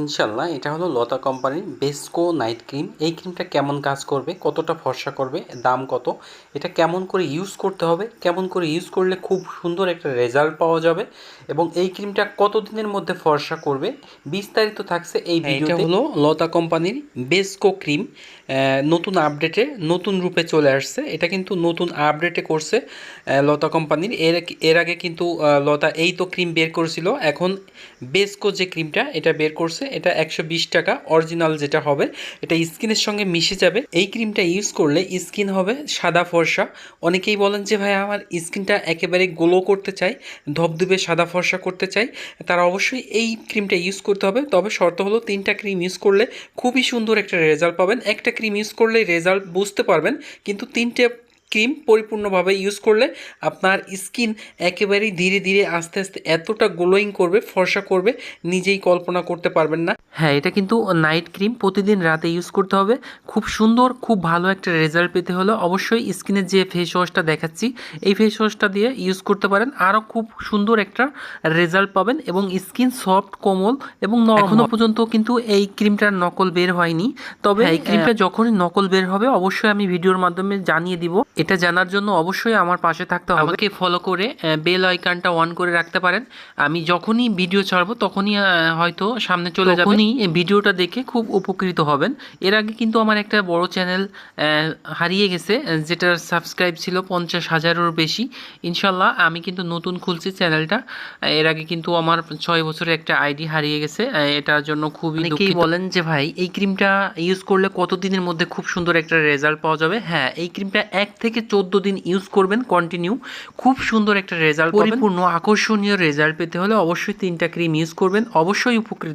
ইনশাল্লাহ এটা হলো লতা কোম্পানির বেস্কো নাইট ক্রিম। এই ক্রিমটা কেমন কাজ করবে কতটা ফর্সা করবে দাম কত এটা কেমন করে ইউজ করতে হবে কেমন করে ইউজ করলে খুব সুন্দর একটা রেজাল্ট পাওয়া যাবে এবং এই ক্রিমটা কত দিনের মধ্যে ফর্সা করবে বিস্তারিত থাকছে এই ভিডিওতে। হ্যাঁ, হলো লতা কোম্পানির বেস্কো ক্রিম নতুন আপডেটে নতুন রূপে চলে আসছে। এটা কিন্তু নতুন আপডেটে করছে লতা কোম্পানির। এর এর আগে কিন্তু লতা এই তো ক্রিম বের করেছিল এখন বেস্কো যে ক্রিমটা এটা বের করছে এটা একশো বিশ টাকা অরিজিনাল যেটা হবে, এটা স্কিনের সঙ্গে মিশে যাবে। এই ক্রিমটা ইউজ করলে স্কিন হবে সাদা ফর্সা। অনেকেই বলেন যে, ভাই, আমার স্কিনটা একেবারে গ্লো করতে চাই, ধবধবে সাদা ফর্সা করতে চাই। তারা অবশ্যই এই ক্রিমটা ইউজ করতে হবে। তবে শর্ত হলো, তিনটা ক্রিম ইউজ করলে খুবই সুন্দর একটা রেজাল্ট পাবেন। একটা ক্রিম ইউজ করলে রেজাল্ট বুঝতে পারবেন, কিন্তু তিনটে ক্রিম পরিপূর্ণভাবে ইউজ করলে আপনার স্কিন একেবারেই ধীরে ধীরে আস্তে আস্তে এতটা গ্লোয়িং করবে ফর্সা করবে নিজেই কল্পনা করতে পারবেন না। হ্যাঁ এটা কিন্তু নাইট ক্রিম প্রতিদিন রাতে ইউজ করতে হবে। খুব সুন্দর খুব ভালো একটা রেজাল্ট পেতে হলে অবশ্যই স্কিনের যে ফেস ওয়াশটা দেখাচ্ছি এই ফেস ওয়াশটা দিয়ে ইউজ করতে পারেন। আরও খুব সুন্দর একটা রেজাল্ট পাবেন এবং স্কিন সফট কোমল এবং নরম এখনও পর্যন্ত কিন্তু এই ক্রিমটার নকল বের হয়নি। তবে এই ক্রিমটা যখনই নকল বের হবে অবশ্যই আমি ভিডিওর মাধ্যমে জানিয়ে দিব। এটা জানার জন্য অবশ্যই আমার পাশে থাকতে হবে। আমাকে ফলো করে বেল আইকনটা অন করে রাখতে পারেন। আমি যখনই ভিডিও ছাড়বো তখনই হয়তো সামনে চলে যাবে। তখনই ভিডিওটা দেখে খুব উপকৃত হবেন। এর আগে কিন্তু আমার একটা বড় চ্যানেল হারিয়ে গেছে যেটার সাবস্ক্রাইব ছিল পঞ্চাশ হাজারেরও বেশি। ইনশাল্লাহ আমি কিন্তু নতুন খুলছি চ্যানেলটা এর আগে কিন্তু আমার ছয় বছরের একটা আইডি হারিয়ে গেছে। এটার জন্য খুবই অনেকেই বলেন যে ভাই এই ক্রিমটা ইউজ করলে কতদিনের মধ্যে খুব সুন্দর একটা রেজাল্ট পাওয়া যাবে? হ্যাঁ এই ক্রিমটা এক থেকে চোদ্দ দিন ইউজ করবেন কন্টিনিউ খুব সুন্দর একটা রেজাল্ট পরিপূর্ণ, আকর্ষণীয় রেজাল্ট পেতে হলে অবশ্যই তিনটা ক্রিম ইউজ করবেন। অবশ্যই উপকৃত